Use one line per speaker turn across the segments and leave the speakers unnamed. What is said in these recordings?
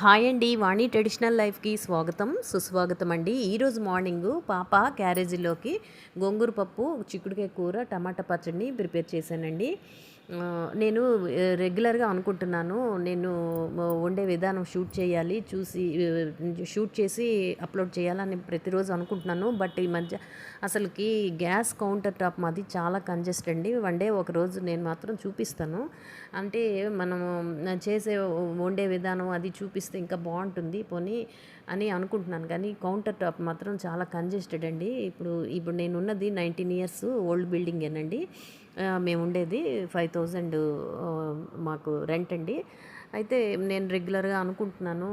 Hi అండి. వాణి traditional లైఫ్కి స్వాగతం సుస్వాగతం అండి ఈరోజు మార్నింగ్ పాప క్యారేజీలోకి గోంగూర పప్పు చిక్కుడుకాయ కూర టమాటా పచ్చడిని ప్రిపేర్ చేశానండి. నేను రెగ్యులర్గా అనుకుంటున్నాను. నేను వండే విధానం షూట్ చేయాలి చూసి షూట్ చేసి అప్లోడ్ చేయాలని ప్రతిరోజు అనుకుంటున్నాను. బట్ ఈ మధ్య అసలుకి గ్యాస్ కౌంటర్ టాప్ మాది చాలా కంజెస్ట్ అండి. వన్ డే ఒక రోజు నేను మాత్రం చూపిస్తాను. అంటే మనము చేసే వండే విధానం అది చూపిస్తే ఇంకా బాగుంటుంది పోనీ అని అనుకుంటున్నాను. కానీ కౌంటర్ టాప్ మాత్రం చాలా కంజెస్టెడ్ అండి. ఇప్పుడు ఇప్పుడు నేను ఉన్నది నైన్టీన్ ఇయర్స్ ఓల్డ్ బిల్డింగేనండి. ఏనండి మేము ఉండేది ఫైవ్ థౌజండ్ మాకు రెంట్ అండి. అయితే నేను రెగ్యులర్గా అనుకుంటున్నాను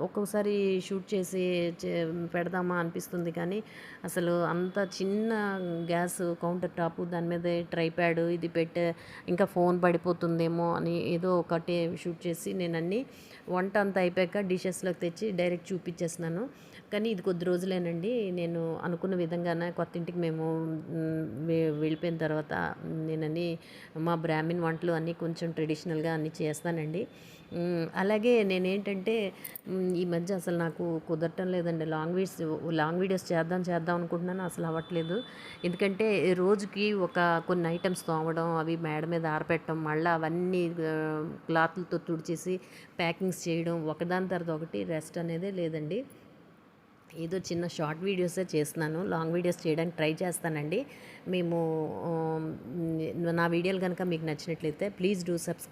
ఒక్కొక్కసారి షూట్ చేసి చే- పెడదామా అనిపిస్తుంది కానీ అసలు అంత చిన్న గ్యాస్ కౌంటర్ టాప్ దాని మీద ట్రైప్యాడ్ ఇది పెట్టే ఇంకా ఫోన్ పడిపోతుందేమో అని ఏదో ఒకటి షూట్ చేసి నేను అన్నీ వంట అంతా అయిపోయాక డిషెస్లోకి తెచ్చి డైరెక్ట్ చూపించేస్తున్నాను. కానీ ఇది కొద్ది రోజులేనండి నేను అనుకున్న విధంగానే కొత్త ఇంటికి మేము వెళ్ళిపోయిన తర్వాత నేనన్నీ మా బ్రాహ్మిన్ వంటలు అన్నీ కొంచెం ట్రెడిషనల్గా అన్నీ చేస్తానండి. అలాగే నేనేంటంటే ఈ మధ్య అసలు నాకు కుదరటం లేదండి. లాంగ్ వీడియోస్ లాంగ్ వీడియోస్ చేద్దాం చేద్దాం అనుకుంటున్నాను. అసలు అవ్వట్లేదు. ఎందుకంటే రోజుకి ఒక కొన్ని ఐటమ్స్ తోమడం అవి మేడ మీద ఆరపెట్టడం మళ్ళీ అవన్నీ క్లాత్లతో తుడిచేసి ప్యాకింగ్స్ చేయడం ఒకదాని తర్వాత ఒకటి రెస్ట్ అనేదే లేదండి. ఏదో చిన్న షార్ట్ వీడియోసే చేస్తున్నాను. లాంగ్ వీడియోస్ చేయడానికి ట్రై చేస్తానండి. మేము నా వీడియోలు కనుక మీకు నచ్చినట్లయితే ప్లీజ్ డూ సబ్స్క్రైబ్